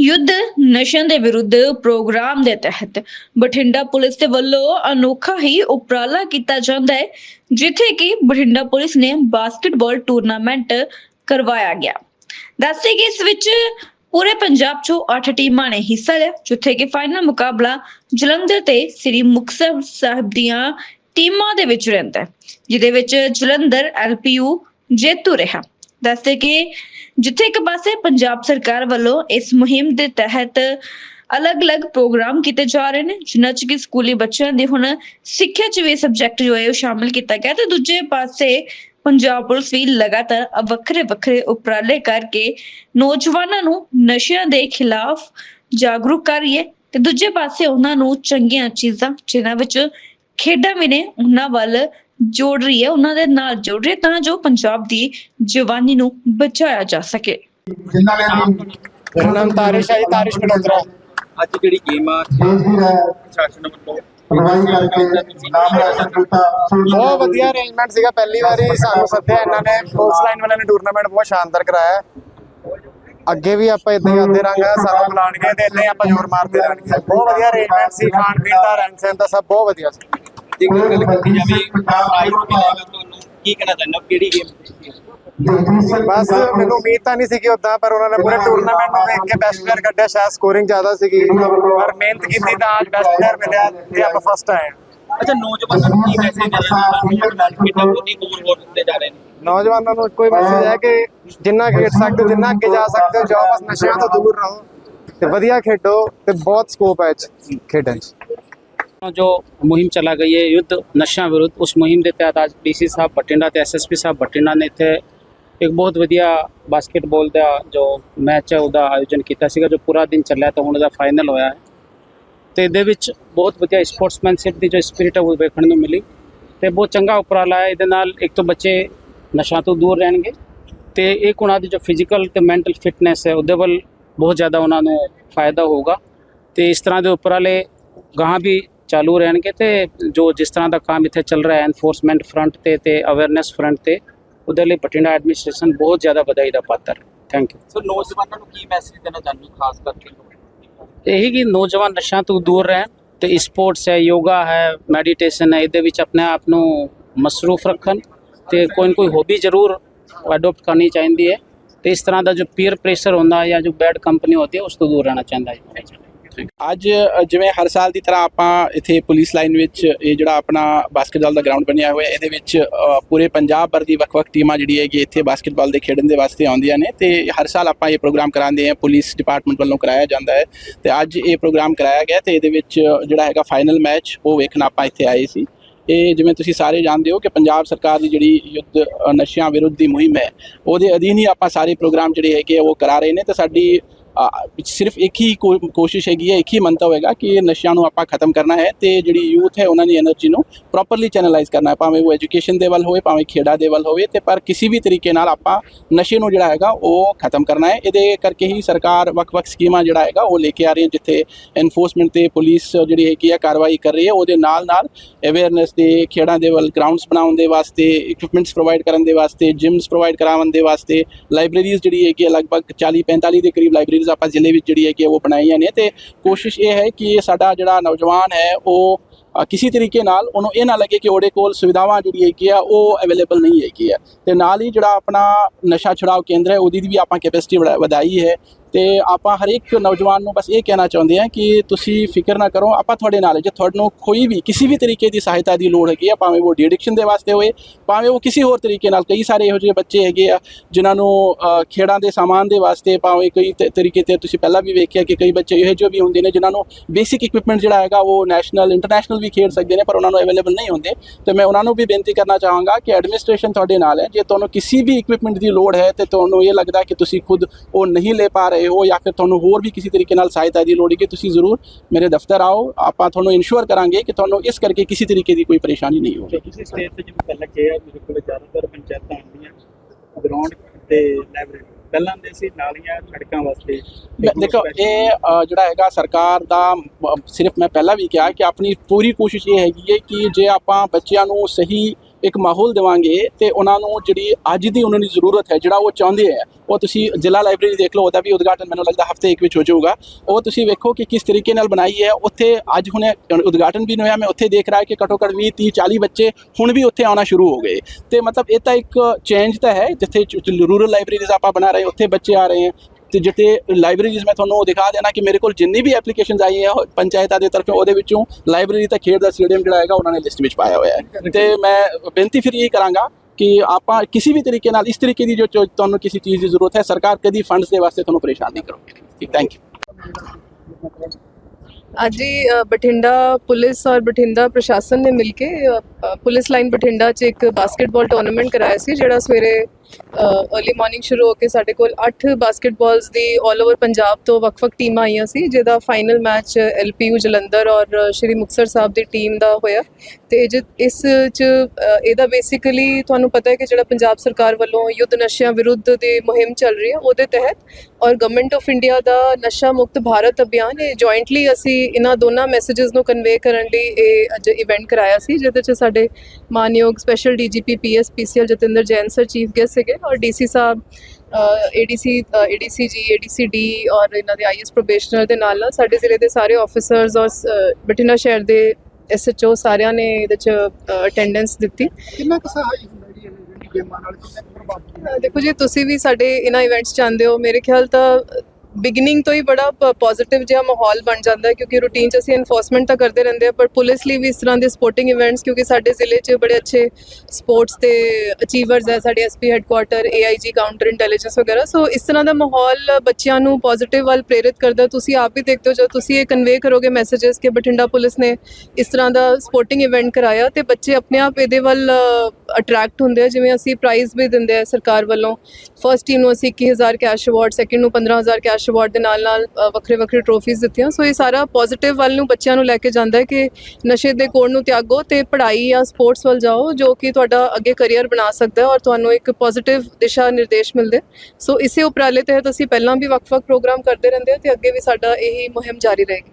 ਯੁੱਧ ਨਸ਼ਿਆਂ ਦੇ ਵਿਰੁੱਧ ਪ੍ਰੋਗਰਾਮ ਦੇ ਤਹਿਤ ਬਠਿੰਡਾ ਪੁਲਿਸ ਦੇ ਵੱਲੋਂ ਅਨੋਖਾ ਹੀ ਉਪਰਾਲਾ ਕੀਤਾ ਜਾਂਦਾ ਹੈ, ਜਿੱਥੇ ਕਿ ਬਠਿੰਡਾ ਪੁਲਿਸ ਨੇ ਬਾਸਕਟਬਾਲ ਟੂਰਨਾਮੈਂਟ ਕਰਵਾਇਆ ਗਿਆ। ਦੱਸਦੇ ਕਿ ਇਸ ਵਿੱਚ ਪੂਰੇ ਪੰਜਾਬ ਚੋਂ 8 ਟੀਮਾਂ ਨੇ ਹਿੱਸਾ ਲਿਆ, ਜਿੱਥੇ ਕਿ ਫਾਈਨਲ ਮੁਕਾਬਲਾ ਜਲੰਧਰ ਤੇ ਸ੍ਰੀ ਮੁਕਤਸਰ ਸਾਹਿਬ ਦੀਆਂ ਟੀਮਾਂ ਦੇ ਵਿੱਚ ਰਹਿੰਦਾ ਹੈ, ਜਿਹਦੇ ਵਿੱਚ ਜਲੰਧਰ ਐਲਪੀਯੂ ਜੇਤੂ ਰਿਹਾ। ਦੱਸਦੇ ਕਿ ਜਿੱਥੇ ਇੱਕ ਪਾਸੇ ਪੰਜਾਬ ਸਰਕਾਰ ਵੱਲੋਂ ਇਸ ਮੁਹਿੰਮ ਦੇ ਤਹਿਤ ਅਲੱਗ-ਅਲੱਗ ਪ੍ਰੋਗਰਾਮ ਕੀਤੇ ਜਾ ਰਹੇ ਨੇ, ਜਿਨ੍ਹਾਂ 'ਚ ਕਿ ਸਕੂਲੀ ਬੱਚਿਆਂ ਦੇ ਹੁਣ ਸਿੱਖਿਆ 'ਚ ਵੀ ਸਬਜੈਕਟ ਜੋ ਹੈ ਉਹ ਸ਼ਾਮਿਲ ਕੀਤਾ ਗਿਆ ਤੇ ਦੂਜੇ ਪਾਸੇ ਪੰਜਾਬ ਪੁਲਿਸ ਵੀ ਲਗਾਤਾਰ ਵੱਖਰੇ-ਵੱਖਰੇ ਉਪਰਾਲੇ ਕਰਕੇ ਨੌਜਵਾਨਾਂ ਨੂੰ ਨਸ਼ਿਆਂ ਦੇ ਖਿਲਾਫ ਜਾਗਰੂਕ ਕਰ ਰਹੀ ਹੈ ਤੇ ਦੂਜੇ ਪਾਸੇ ਉਹਨਾਂ ਨੂੰ ਚੰਗੀਆਂ ਚੀਜ਼ਾਂ, ਜਿਨ੍ਹਾਂ ਵਿੱਚ ਖੇਡਾਂ ਵੀ ਨੇ, ਉਹਨਾਂ ਵੱਲ ਜੋੜ ਰਹੀ ਹੈ ਉਹਨਾਂ ਦੇ ਨਾਲ ਜੋੜ ਰਹੀ ਹੈ ਤਾਂ ਜੋ ਪੰਜਾਬ ਦੀ ਜਵਾਨੀ ਨੂੰ ਬਚਾਇਆ ਜਾ ਸਕੇ। ਜਿਨ੍ਹਾਂ ਨੇ ਆਪਣੀ ਮੇਰਾ ਨਾਮ ਤਾਰਿਸ਼ ਹੈ ਜੀ ਤਾਰਿਸ਼ ਮਲਹੋਤਰਾ ਅੱਜ ਜਿਹੜੀ ਗੇਮ ਆ ਦੇਸ਼ ਦੀ ਹੈ। ਪ੍ਰਸ਼ਾਸਨ ਵੱਲੋਂ ਲੜਾਈ ਕਰਕੇ ਨਾਮ ਰੋਸ਼ਨ ਕੀਤਾ। ਬਹੁਤ ਵਧੀਆ ਅਰੇਂਜਮੈਂਟ ਸੀਗਾ ਪਹਿਲੀ ਵਾਰੀ ਸਾਨੂੰ ਸੱਦਿਆ ਇਹਨਾਂ ਨੇ। ਪੁਲਿਸ ਲਾਈਨ ਵਾਲਿਆਂ ਨੇ ਟੂਰਨਾਮੈਂਟ ਬਹੁਤ ਸ਼ਾਨਦਾਰ ਕਰਾਇਆ। ਹੈ। ਅੱਗੇ ਵੀ ਆਪਾਂ ਇਦਾਂ ਹੀ ਆਉਂਦੇ ਰਾਂਗੇ ਸਾਨੂੰ ਬੁਲਾਣਗੇ ਤੇ ਇਦਾਂ ਹੀ ਆਪਾਂ ਜ਼ੋਰ ਮਾਰਦੇ ਰਾਂਗੇ ਬਹੁਤ ਵਧੀਆ ਅਰੇਂਜਮੈਂਟ ਸੀ ਖਾਣ ਪੀਣ ਦਾ ਰਹਿਣ ਸਹਿਣ ਦਾ ਸਭ ਬਹੁਤ ਵਧੀਆ ਸੀ। ਜੇ ਕੋਈ ਗੱਲ ਕੀਤੀ ਜਾਵੇ ਪ੍ਰਾਈਜ਼ ਮਿਲੇਗਾ ਤੁਹਾਨੂੰ ਕੀ ਕਹਿਣਾ ਚਾਹੁੰਦੇ ਹੋ? ਕਿਹੜੀ ਗੇਮ ਬਸ ਮੈਨੂੰ ਉਮੀਦ ਤਾਂ ਨਹੀਂ ਸੀ ਕਿ ਉਦਾਂ ਪਰ ਉਹਨਾਂ ਨੇ ਪੂਰੇ ਟੂਰਨਾਮੈਂਟ ਨੂੰ ਦੇਖ ਕੇ ਬੈਸਟ ਪਲੇਅਰ ਕੱਢਿਆ ਸ਼ਾਇਦ ਸਕੋਰਿੰਗ ਜ਼ਿਆਦਾ ਸੀਗੀ। ਪਰ ਮਿਹਨਤ ਕੀਤੀ ਤਾਂ ਅੱਜ ਬੈਸਟ ਪਲੇਅਰ ਮਿਲਿਆ ਤੇ ਆਪਾਂ ਫਸਟ ਆਏ। ਅੱਛਾ ਨੌਜਵਾਨਾਂ ਨੂੰ ਕੀ ਮੈਸੇਜ ਦੇਣਾ ਚਾਹੁੰਦੇ ਹੋ? ਕਿੰਨਾ ਕੋਈ ਦੂਰ ਹੋ ਹੁੰਦੇ ਜਾ ਰਹੇ ਨੇ? ਨੌਜਵਾਨਾਂ ਨੂੰ ਇੱਕੋ ਹੀ ਮੈਸੇਜ ਹੈ ਕਿ ਜਿੰਨਾ ਖੇਡ ਸਕਦੇ ਹੋ ਜਿੰਨਾ ਅੱਗੇ ਜਾ ਸਕਦੇ ਹੋ ਜਾਓ ਬਸ ਨਸ਼ਿਆਂ ਤੋਂ ਦੂਰ ਰਹੋ ਤੇ ਵਧੀਆ ਖੇਡੋ ਤੇ ਬਹੁਤ ਸਕੋਪ ਹੈ ਖੇਡਣ 'ਚ। ਜੋ ਮੁਹਿੰਮ ਚਲਾ ਗਈ ਹੈ, ਯੁੱਧ ਨਸ਼ਿਆਂ ਵਿਰੁੱਧ, ਉਸ ਮੁਹਿੰਮ ਦੇ ਤਹਿਤ ਅੱਜ ਡੀਸੀ ਸਾਹਿਬ ਬਠਿੰਡਾ ਤੇ ਐਸਐਸਪੀ ਸਾਹਿਬ ਬਠਿੰਡਾ ਨੇ ਇੱਥੇ ਇੱਕ ਬਹੁਤ ਵਧੀਆ ਬਾਸਕਟਬਾਲ ਦਾ ਜੋ ਮੈਚ ਹੈ, ਉਹਦਾ ਆਯੋਜਨ ਕੀਤਾ ਸੀਗਾ, ਜੋ ਪੂਰਾ ਦਿਨ ਚੱਲਿਆ ਤਾਂ ਹੁਣ ਉਹਦਾ ਫਾਈਨਲ ਹੋਇਆ ਹੈ। ਤੇ ਇਹਦੇ ਵਿੱਚ ਬਹੁਤ ਵਧੀਆ ਸਪੋਰਟਸਮੈਨਸ਼ਿਪ ਦੀ ਜੋ ਸਪਿਰਿਟ ਹੈ, ਉਹ ਵੇਖਣ ਨੂੰ ਮਿਲੀ ਤੇ ਬਹੁਤ ਚੰਗਾ ਉਪਰਾਲਾ ਹੈ। ਇਹਦੇ ਨਾਲ ਇੱਕ ਤਾਂ ਬੱਚੇ ਨਸ਼ਾ ਤੋਂ ਦੂਰ ਰਹਿਣਗੇ ਤੇ ਇੱਕ ਉਹਨਾਂ ਦੀ ਜੋ ਫਿਜ਼ੀਕਲ ਤੇ ਮੈਂਟਲ ਫਿਟਨੈਸ ਹੈ, ਉਹਦੇ ਵੱਲ ਬਹੁਤ ਜ਼ਿਆਦਾ ਉਹਨਾਂ ਨੂੰ ਫਾਇਦਾ ਹੋਊਗਾ। ਤੇ ਇਸ ਤਰ੍ਹਾਂ ਦੇ ਉਪਰਾਲੇ ਗਾਹਾਂ ਵੀ ਚਾਲੂ ਰਹਿਣਗੇ ਤੇ ਜੋ ਜਿਸ ਤਰ੍ਹਾਂ ਦਾ ਕੰਮ ਇੱਥੇ ਚੱਲ ਰਿਹਾ ਹੈ ਐਨਫੋਰਸਮੈਂਟ ਫਰੰਟ ਤੇ ਤੇ ਅਵੇਅਰਨੈਸ ਫਰੰਟ ਤੇ ਉਹਦੇ ਲਈ ਬਠਿੰਡਾ ਐਡਮਿਨਿਸਟ੍ਰੇਸ਼ਨ ਬਹੁਤ ਜ਼ਿਆਦਾ ਵਧਾਈ ਦਾ ਪਾਤਰ। ਥੈਂਕ ਯੂ ਸੋ ਨੌਜਵਾਨਾਂ ਨੂੰ ਕੀ ਮੈਸੇਜ ਦੇਣਾ ਚਾਹੁੰਦੇ ਹੋ ਖਾਸ ਕਰਕੇ ਇਹੀ ਕਿ ਨੌਜਵਾਨ ਨਸ਼ਿਆਂ ਤੋਂ ਦੂਰ ਰਹਿਣ ਤੇ ਸਪੋਰਟਸ ਹੈ ਯੋਗਾ ਹੈ ਮੈਡੀਟੇਸ਼ਨ ਹੈ ਇਹਦੇ ਵਿੱਚ ਆਪਣੇ ਆਪ ਨੂੰ ਮਸਰੂਫ ਰੱਖਣ ਤੇ ਕੋਈ ਨਾ ਕੋਈ ਹੌਬੀ ਜ਼ਰੂਰ ਅਡਾਪਟ ਕਰਨੀ ਚਾਹੀਦੀ ਹੈ ਤੇ ਇਸ ਤਰ੍ਹਾਂ ਦਾ ਜੋ ਪੀਅਰ ਪ੍ਰੈਸ਼ਰ ਹੁੰਦਾ ਜਾਂ ਜੋ ਬੈਡ ਕੰਪਨੀ ਹੁੰਦੀ ਹੈ ਉਸ ਤੋਂ ਦੂਰ ਰਹਿਣਾ ਚਾਹੀਦਾ ਹੈ। ਅੱਜ ਜਿਵੇਂ ਹਰ ਸਾਲ ਦੀ ਤਰ੍ਹਾਂ ਆਪਾਂ ਇੱਥੇ ਪੁਲਿਸ ਲਾਈਨ ਵਿੱਚ, ਇਹ ਜਿਹੜਾ ਆਪਣਾ ਬਾਸਕਟਬਾਲ ਦਾ ਗਰਾਊਂਡ ਬਣਿਆ ਹੋਇਆ, ਇਹਦੇ ਵਿੱਚ ਪੂਰੇ ਪੰਜਾਬ ਭਰ ਦੀ ਵੱਖ-ਵੱਖ ਟੀਮਾਂ ਜਿਹੜੀ ਹੈਗੀ ਇੱਥੇ ਬਾਸਕਟਬਾਲ ਦੇ ਖੇਡਣ ਦੇ ਵਾਸਤੇ ਆਉਂਦੀਆਂ ਨੇ ਤੇ ਹਰ ਸਾਲ ਆਪਾਂ ਇਹ ਪ੍ਰੋਗਰਾਮ ਕਰਾਉਂਦੇ ਹਾਂ, ਪੁਲਿਸ ਡਿਪਾਰਟਮੈਂਟ ਵੱਲੋਂ ਕਰਾਇਆ ਜਾਂਦਾ ਹੈ ਤੇ ਅੱਜ ਇਹ ਪ੍ਰੋਗਰਾਮ ਕਰਾਇਆ ਗਿਆ ਤੇ ਇਹਦੇ ਵਿੱਚ ਜਿਹੜਾ ਹੈਗਾ ਫਾਈਨਲ ਮੈਚ ਉਹ ਵੇਖਣ ਆਪਾਂ ਇੱਥੇ ਆਏ ਸੀ। ਇਹ ਜਿਵੇਂ ਤੁਸੀਂ ਸਾਰੇ ਜਾਣਦੇ ਹੋ ਕਿ ਪੰਜਾਬ ਸਰਕਾਰ ਦੀ ਜਿਹੜੀ ਯੁੱਧ ਨਸ਼ਿਆਂ ਵਿਰੁੱਧ ਦੀ ਮੁਹਿੰਮ ਹੈ, ਉਹਦੇ ਅਧੀਨ ਹੀ ਆਪਾਂ ਸਾਰੇ ਪ੍ਰੋਗਰਾਮ ਜਿਹੜੇ ਹੈਗੇ ਆ, ਉਹ ਕਰਾ ਰਹੇ ਨੇ ਤੇ ਸਾਡੀ ਸਿਰਫ ਇੱਕ ਹੀ ਕੋਸ਼ਿਸ਼ ਹੈਗੀ ਹੈ, ਇੱਕ ਹੀ ਮੰਤਵ ਹੈਗਾ ਕਿ ਇਹ ਨਸ਼ਿਆਂ ਨੂੰ ਆਪਾਂ ਖਤਮ ਕਰਨਾ ਹੈ ਤੇ ਜਿਹੜੀ ਯੂਥ ਹੈ ਉਹਨਾਂ ਦੀ એનર્ਜੀ ਨੂੰ ਪ੍ਰੋਪਰਲੀ ਚੈਨਲਾਈਜ਼ ਕਰਨਾ ਹੈ, ਭਾਵੇਂ ਉਹ ਐਜੂਕੇਸ਼ਨ ਦੇ ਵੱਲ ਹੋਵੇ, ਭਾਵੇਂ ਖੇਡਾਂ ਦੇ ਵੱਲ ਹੋਵੇ, ਤੇ ਪਰ ਕਿਸੇ ਵੀ ਤਰੀਕੇ ਨਾਲ ਆਪਾਂ ਨਸ਼ੇ ਨੂੰ ਜਿਹੜਾ ਹੈਗਾ ਉਹ ਖਤਮ ਕਰਨਾ ਹੈ। ਇਹਦੇ ਕਰਕੇ ਹੀ ਸਰਕਾਰ ਵੱਖ-ਵੱਖ ਸਕੀਮਾਂ ਜਿਹੜਾ ਹੈਗਾ ਉਹ ਲੈ ਕੇ ਆ ਰਹੀ ਹੈ, ਜਿੱਥੇ ਐਨਫੋਰਸਮੈਂਟ ਤੇ ਪੁਲਿਸ ਜਿਹੜੀ ਹੈ ਕਿ ਇਹ ਕਾਰਵਾਈ ਕਰ ਰਹੀ ਹੈ, ਉਹਦੇ ਨਾਲ-ਨਾਲ ਅਵੇਅਰਨੈਸ ਤੇ ਖੇਡਾਂ ਦੇ ਵੱਲ ਗਰਾਊਂਡਸ ਬਣਾਉਣ ਦੇ ਵਾਸਤੇ ਇਕਵਿਪਮੈਂਟਸ ਪ੍ਰੋਵਾਈਡ ਕਰਨ ਦੇ ਵਾਸਤੇ ਜਿਮਸ ਪ੍ਰੋਵਾਈਡ ਕਰਾਉਣ ਦੇ ਵਾਸਤੇ ਲਾਇਬ੍ਰੇਰੀਜ਼ ਜਿਹੜੀ ਹੈ ਕਿ ਲਗਭਗ 40 45 ਦੇ ਕਰੀਬ ਲਾਇਬ੍ਰੇਰੀ ਲਾਇਬ੍ਰੇਰੀਜ਼ ਆਪਾਂ ਜ਼ਿਲ੍ਹੇ ਵਿੱਚ ਜਿਹੜੀ ਹੈਗੀ ਹੈ ਉਹ ਬਣਾਈਆਂ ਨੇ ਤੇ ਕੋਸ਼ਿਸ਼ ਇਹ ਹੈ ਕਿ ਸਾਡਾ ਜਿਹੜਾ ਨੌਜਵਾਨ ਹੈ ਉਹ ਕਿਸੇ ਤਰੀਕੇ ਨਾਲ ਉਹਨੂੰ ਇਹ ਨਾ ਲੱਗੇ ਕਿ ਉਹਦੇ ਕੋਲ ਸੁਵਿਧਾਵਾਂ ਜਿਹੜੀ ਹੈਗੀ ਆ ਉਹ ਅਵੇਲੇਬਲ ਨਹੀਂ ਹੈਗੀ ਹੈ ਤੇ ਨਾਲ ਹੀ ਜਿਹੜਾ ਆਪਣਾ ਨਸ਼ਾ ਛੁਡਾਓ ਕੇਂਦਰ ਹੈ ਉਹਦੀ ਵੀ ਆਪਾਂ ਕੈਪੈਸਿਟੀ ਵਧਾਈ ਹੈ। ਤੇ ਆਪਾਂ ਹਰੇਕ ਨੌਜਵਾਨ ਨੂੰ ਬਸ ਇਹ ਕਹਿਣਾ ਚਾਹੁੰਦੇ ਹਾਂ ਕਿ ਤੁਸੀਂ ਫਿਕਰ ਨਾ ਕਰੋ, ਆਪਾਂ ਤੁਹਾਡੇ ਨਾਲ ਜੇ ਤੁਹਾਨੂੰ ਕੋਈ ਵੀ ਕਿਸੇ ਵੀ ਤਰੀਕੇ ਦੀ ਸਹਾਇਤਾ ਦੀ ਲੋੜ ਹੈਗੀ ਆ, ਭਾਵੇਂ ਉਹ ਡਿਡਿਕਸ਼ਨ ਦੇ ਵਾਸਤੇ ਹੋਵੇ, ਭਾਵੇਂ ਉਹ ਕਿਸੇ ਹੋਰ ਤਰੀਕੇ ਨਾਲ, ਕਈ ਸਾਰੇ ਇਹੋ ਜਿਹੇ ਬੱਚੇ ਹੈਗੇ ਆ, ਜਿਨ੍ਹਾਂ ਨੂੰ ਖੇਡਾਂ ਦੇ ਸਾਮਾਨ ਦੇ ਵਾਸਤੇ ਭਾਵੇਂ ਕਈ ਤਰੀਕੇ ਤੇ ਤੁਸੀਂ ਪਹਿਲਾਂ ਵੀ ਵੇਖਿਆ ਕਿ ਕਈ ਬੱਚੇ ਇਹੋ ਜਿਹੇ ਵੀ ਹੁੰਦੇ ਨੇ, ਜਿਨ੍ਹਾਂ ਨੂੰ ਬੇਸਿਕ ਇਕਵਿਪਮੈਂਟ ਜਿਹੜਾ ਹੈਗਾ, ਉਹ ਨੈਸ਼ਨਲ ਇੰਟਰਨੈਸ਼ਨਲ ਵੀ ਖੇਡ ਸਕਦੇ ਨੇ, ਪਰ ਉਹਨਾਂ ਨੂੰ ਅਵੇਲੇਬਲ ਨਹੀਂ ਹੁੰਦੇ। ਤੇ ਮੈਂ ਉਹਨਾਂ ਨੂੰ ਵੀ ਬੇਨਤੀ ਕਰਨਾ ਚਾਹਾਂਗਾ ਕਿ ਐਡਮਿਨਿਸਟ੍ਰੇਸ਼ਨ ਤੁਹਾਡੇ ਨਾਲ ਹੈ। ਜੇ ਤੁਹਾਨੂੰ ਕਿਸੇ ਵੀ ਇਕਵਿਪਮੈਂਟ ਦੀ ਲੋੜ ਹੈ, ਤੇ ਤੁਹਾਨੂੰ ਇਹ ਲੱਗਦਾ ਕਿ ਤੁਸੀਂ ਖੁਦ ਉਹ ਨਹੀਂ ਲੈ ਪਾ ਰਹੇ ਹੋ ਜਾਂ ਫਿਰ ਤੁਹਾਨੂੰ ਹੋਰ ਵੀ ਕਿਸੇ ਤਰੀਕੇ ਨਾਲ ਸਹਾਇਤਾ ਦੀ ਲੋੜ ਹੈ ਕਿ ਤੁਸੀਂ ਜ਼ਰੂਰ ਮੇਰੇ ਦਫ਼ਤਰ ਆਓ। ਆਪਾਂ ਤੁਹਾਨੂੰ ਇਨਸ਼ੋਰ ਕਰਾਂਗੇ ਕਿ ਤੁਹਾਨੂੰ ਇਸ ਕਰਕੇ ਕਿਸੇ ਤਰੀਕੇ ਦੀ ਕੋਈ ਪਰੇਸ਼ਾਨੀ ਨਹੀਂ ਹੋਵੇ। ਕਿਸੇ ਸਟੇਜ ਤੇ ਜਿਵੇਂ ਪਹਿਲਾਂ ਕਿਹਾ ਮੇਰੇ ਕੋਲ ਜ਼ਿਆਦਾਤਰ ਪੰਚਾਇਤਾਂ ਆਉਂਦੀਆਂ ਗਰਾਊਂਡ ਤੇ ਲਾਇਬ੍ਰੇਰੀ ਪਹਿਲਾਂ ਦੇ ਸੀ ਨਾਲੀਆਂ ਸੜਕਾਂ ਵਾਸਤੇ। ਦੇਖੋ ਇਹ ਜਿਹੜਾ ਹੈਗਾ ਸਰਕਾਰ ਦਾ ਸਿਰਫ ਮੈਂ ਪਹਿਲਾਂ ਵੀ ਕਿਹਾ ਕਿ ਆਪਣੀ ਪੂਰੀ ਕੋਸ਼ਿਸ਼ ਇਹ ਹੈਗੀ ਹੈ ਕਿ ਜੇ ਆਪਾਂ ਬੱਚਿਆਂ ਨੂੰ ਸਹੀ ਇੱਕ ਮਾਹੌਲ ਦੇਵਾਂਗੇ ਤੇ ਉਹਨਾਂ ਨੂੰ ਜਿਹੜੀ ਅੱਜ ਦੀ ਉਹਨਾਂ ਦੀ ਜ਼ਰੂਰਤ ਹੈ, ਜਿਹੜਾ ਉਹ ਚਾਹੁੰਦੇ ਹੈ, ਉਹ ਤੁਸੀਂ ਜ਼ਿਲ੍ਹਾ ਲਾਇਬ੍ਰੇਰੀ ਦੇਖ ਲਓ, ਉਹਦਾ ਵੀ ਉਦਘਾਟਨ ਮੈਨੂੰ ਲੱਗਦਾ ਹਫ਼ਤੇ ਇੱਕ ਵਿੱਚ ਹੋ ਜਾਊਗਾ। ਉਹ ਤੁਸੀਂ ਵੇਖੋ ਕਿ ਕਿਸ ਤਰੀਕੇ ਨਾਲ ਬਣਾਈ ਹੈ। ਉੱਥੇ ਅੱਜ ਹੁਣੇ ਉਦਘਾਟਨ ਵੀ ਨਹੀਂ ਹੋਇਆ, ਮੈਂ ਉੱਥੇ ਦੇਖ ਰਿਹਾ ਕਿ ਘੱਟੋ ਘੱਟ 20 30 40 ਬੱਚੇ ਹੁਣ ਵੀ ਉੱਥੇ ਆਉਣਾ ਸ਼ੁਰੂ ਹੋ ਗਏ। ਤੇ ਮਤਲਬ ਇਹ ਤਾਂ ਇੱਕ ਚੇਂਜ ਤਾਂ ਹੈ, ਜਿੱਥੇ ਰੂਰਲ ਲਾਇਬ੍ਰੇਰੀਜ਼ ਆਪਾਂ ਬਣਾ ਰਹੇ ਉੱਥੇ ਬੱਚੇ ਆ ਰਹੇ ਹੈ। ਤੇ ਜਿੱਥੇ ਲਾਇਬ੍ਰੇਰੀਜ਼ ਮੈਂ ਤੁਹਾਨੂੰ ਦਿਖਾ ਦੇਣਾ ਕਿ ਮੇਰੇ ਕੋਲ ਜਿੰਨੀ ਵੀ ਐਪਲੀਕੇਸ਼ਨਸ ਆਈ ਹੈ ਪੰਚਾਇਤਾਂ ਦੇ ਤਰਫੋਂ, ਉਹਦੇ ਵਿੱਚੋਂ ਲਾਇਬ੍ਰੇਰੀ ਤਾਂ ਖੇਡ ਦਾ ਸਟੇਡੀਅਮ ਜਿਹੜਾ ਹੈਗਾ, ਉਹਨਾਂ ਨੇ ਲਿਸਟ ਵਿੱਚ ਪਾਇਆ ਹੋਇਆ ਹੈ। ਤੇ ਮੈਂ ਬੇਨਤੀ ਫਿਰ ਇਹ ਕਰਾਂਗਾ ਕਿ ਆਪਾਂ ਕਿਸੇ ਵੀ ਤਰੀਕੇ ਨਾਲ, ਇਸ ਤਰੀਕੇ ਦੀ ਜੋ ਜੋ ਤੁਹਾਨੂੰ ਕਿਸੇ ਚੀਜ਼ ਦੀ ਜ਼ਰੂਰਤ ਹੈ, ਸਰਕਾਰ ਕਦੀ ਫੰਡਸ ਦੇ ਵਾਸਤੇ ਤੁਹਾਨੂੰ ਪਰੇਸ਼ਾਨ ਨਹੀਂ ਕਰੋਗੇ। ਠੀਕ ਥੈਂਕ ਯੂ ਅੱਜ ਹੀ ਬਠਿੰਡਾ ਪੁਲਿਸ ਔਰ ਬਠਿੰਡਾ ਪ੍ਰਸ਼ਾਸਨ ਨੇ ਮਿਲ ਕੇ ਪੁਲਿਸ ਲਾਈਨ ਬਠਿੰਡਾ 'ਚ ਇੱਕ ਬਾਸਕਟਬਾਲ ਟੂਰਨਾਮੈਂਟ ਕਰਾਇਆ ਸੀ, ਜਿਹੜਾ ਸਵੇਰੇ ਅਰਲੀ ਮਾਰਨਿੰਗ ਸ਼ੁਰੂ ਹੋ ਕੇ ਸਾਡੇ ਕੋਲ 8 ਬਾਸਕਟਬਾਲਸ ਦੀ 올 ਓਵਰ ਪੰਜਾਬ ਤੋਂ ਵੱਖ-ਵੱਖ ਟੀਮਾਂ ਆਈਆਂ ਸੀ, ਜਿਹਦਾ ਫਾਈਨਲ ਮੈਚ ਐਲਪੀਯੂ ਜਲੰਧਰ ਔਰ ਸ਼੍ਰੀ ਮੁਕਤਸਰ ਸਾਹਿਬ ਦੀ ਟੀਮ ਦਾ ਹੋਇਆ। ਤੇ ਜਿ- ਇਸ 'ਚ ਇਹਦਾ ਬੇਸਿਕਲੀ ਤੁਹਾਨੂੰ ਪਤਾ ਹੈ ਕਿ ਜਿਹੜਾ ਪੰਜਾਬ ਸਰਕਾਰ ਵੱਲੋਂ ਯੁੱਧ ਨਸ਼ਿਆਂ ਵਿਰੁੱਧ ਦੀ ਮੁਹਿੰਮ ਚੱਲ ਰਹੀ ਹੈ, ਉਹਦੇ ਤਹਿਤ ਔਰ ਗਵਰਨਮੈਂਟ ਆਫ ਇੰਡੀਆ ਦਾ ਨਸ਼ਾ ਮੁਕਤ ਭਾਰਤ ਅਭਿਆਨ ਇਹ ਜੁਆਇੰਟਲੀ ਅਸੀਂ ਇਹਨਾਂ ਦੋਨਾਂ ਮੈਸੇजेस ਨੂੰ ਕਨਵੇ ਕਰਨ ਲਈ ਇਹ ਅੱਜ ਇਵੈਂਟ ਕਰਾਇਆ ਸੀ ਜਿਹਦੇ 'ਚ ਸਾਡੇ ਮਾਨਯੋਗ special DGP PS PCL Jatinder Jain sir chief guest ਸੀਗੇ ਔਰ DC sahib ADC ADC ji ADC D ਔਰ ਇਹਨਾਂ ਦੇ ਆਈਐਸ ਪ੍ਰੋਬੇਸ਼ਨਰ ਦੇ ਨਾਲ ਨਾਲ ਸਾਡੇ ਜ਼ਿਲ੍ਹੇ ਦੇ ਸਾਰੇ ਆਫੀਸਰਸ ਔਰ ਅ, ਬਠਿੰਡਾ ਸ਼ਹਿਰ ਦੇ ਐਸਐਚਓ ਸਾਰਿਆਂ ਨੇ ਇਹਦੇ 'ਚ ਅਟੈਂਡੈਂਸ ਦਿੱਤੀ। ਕਿੰਨਾ ਕੁ ਗੇਮਾਂ ਨਾਲ ਕਿੰਨਾ ਕੁ ਪ੍ਰਭਾਵ ਦੇਖੋ ਜੀ, ਤੁਸੀਂ ਵੀ ਸਾਡੇ ਇਹਨਾਂ ਇਵੈਂਟਸ ਚਾਹੁੰਦੇ ਹੋ। ਮੇਰੇ ਖਿਆਲ ਤਾਂ ਬਿਗਨਿੰਗ ਤੋਂ ਹੀ ਬੜਾ ਪੋਜ਼ਿਟਿਵ ਜਿਹਾ ਮਾਹੌਲ ਬਣ ਜਾਂਦਾ ਹੈ, ਕਿਉਂਕਿ ਰੂਟੀਨ ਚ ਅਸੀਂ ਐਨਫੋਰਸਮੈਂਟ ਤਾਂ ਕਰਦੇ ਰਹਿੰਦੇ ਆ ਪਰ ਪੁਲਿਸ ਲਈ ਵੀ ਇਸ ਤਰ੍ਹਾਂ ਦੇ ਸਪੋਰਟਿੰਗ ਇਵੈਂਟਸ ਕਿਉਂਕਿ ਸਾਡੇ ਜ਼ਿਲ੍ਹੇ 'ਚ ਬੜੇ ਅੱਛੇ ਸਪੋਰਟਸ ਤੇ ਅਚੀਵਰਸ ਹੈ, ਸਾਡੇ SP headquarter AIG counter intelligence ਵਗੈਰਾ। ਸੋ ਇਸ ਤਰ੍ਹਾਂ ਦਾ ਮਾਹੌਲ ਬੱਚਿਆਂ ਨੂੰ ਪੋਜ਼ਿਟਿਵ ਵੱਲ ਪ੍ਰੇਰਿਤ ਕਰਦਾ ਤੁਸੀਂ ਆਪ ਵੀ ਦੇਖਦੇ ਹੋ, ਜਦੋਂ ਤੁਸੀਂ ਇਹ ਕਨਵੇ ਕਰੋਗੇ ਮੈਸੇजेस ਕਿ ਬਠਿੰਡਾ ਪੁਲਿਸ ਨੇ ਇਸ ਤਰ੍ਹਾਂ ਦਾ ਸਪੋਰਟਿੰਗ ਇਵੈਂਟ ਕਰਾਇਆ, ਤੇ ਬੱਚੇ ਆਪਣੇ ਆਪ ਇਹਦੇ ਵੱਲ ਅਟਰੈਕਟ ਹੁੰਦੇ ਆ। ਜਿਵੇਂ ਅਸੀਂ ਪ੍ਰਾਈਜ਼ ਵੀ ਦਿੰਦੇ ਆ ਸਰਕਾਰ ਵੱਲੋਂ। ਫਰਸਟ ਟੀਮ ਨੂੰ ਅਸੀਂ 21000 ਕੈਸ਼ ਅਵਾਰਡ ਸੈਕਿੰਡ ਨੂੰ 15000 ਕੈਸ਼ ਅਵਾਰਡ ਦੇ ਨਾਲ ਨਾਲ ਵੱਖਰੇ ਵੱਖਰੇ ਟਰੋਫੀਜ਼ ਦਿੱਤੀਆਂ। ਸੋ ਇਹ ਸਾਰਾ ਪੋਜ਼ਿਟਿਵ ਵੱਲ ਨੂੰ ਬੱਚਿਆਂ ਨੂੰ ਲੈ ਕੇ ਜਾਂਦਾ ਹੈ ਕਿ ਨਸ਼ੇ ਦੇ ਕੋੜ ਨੂੰ ਤਿਆਗੋ ਤੇ ਪੜ੍ਹਾਈ ਜਾਂ ਸਪੋਰਟਸ ਵੱਲ ਜਾਓ, ਜੋ ਕਿ ਤੁਹਾਡਾ ਅੱਗੇ ਕੈਰੀਅਰ ਬਣਾ ਸਕਦਾ ਹੈ ਔਰ ਤੁਹਾਨੂੰ ਇੱਕ ਪੋਜ਼ਿਟਿਵ ਦਿਸ਼ਾ ਨਿਰਦੇਸ਼ ਮਿਲਦੇ ਸੋ ਇਸੇ ਉਪਰਾਲੇ ਤਹਿਤ ਅਸੀਂ ਪਹਿਲਾਂ ਵੀ ਵੱਖ-ਵੱਖ ਪ੍ਰੋਗਰਾਮ ਕਰਦੇ ਰਹਿੰਦੇ ਹਾਂ ਤੇ ਅੱਗੇ ਵੀ ਸਾਡਾ ਇਹੀ ਮੁਹਿੰਮ ਜਾਰੀ ਰਹੇਗੀ।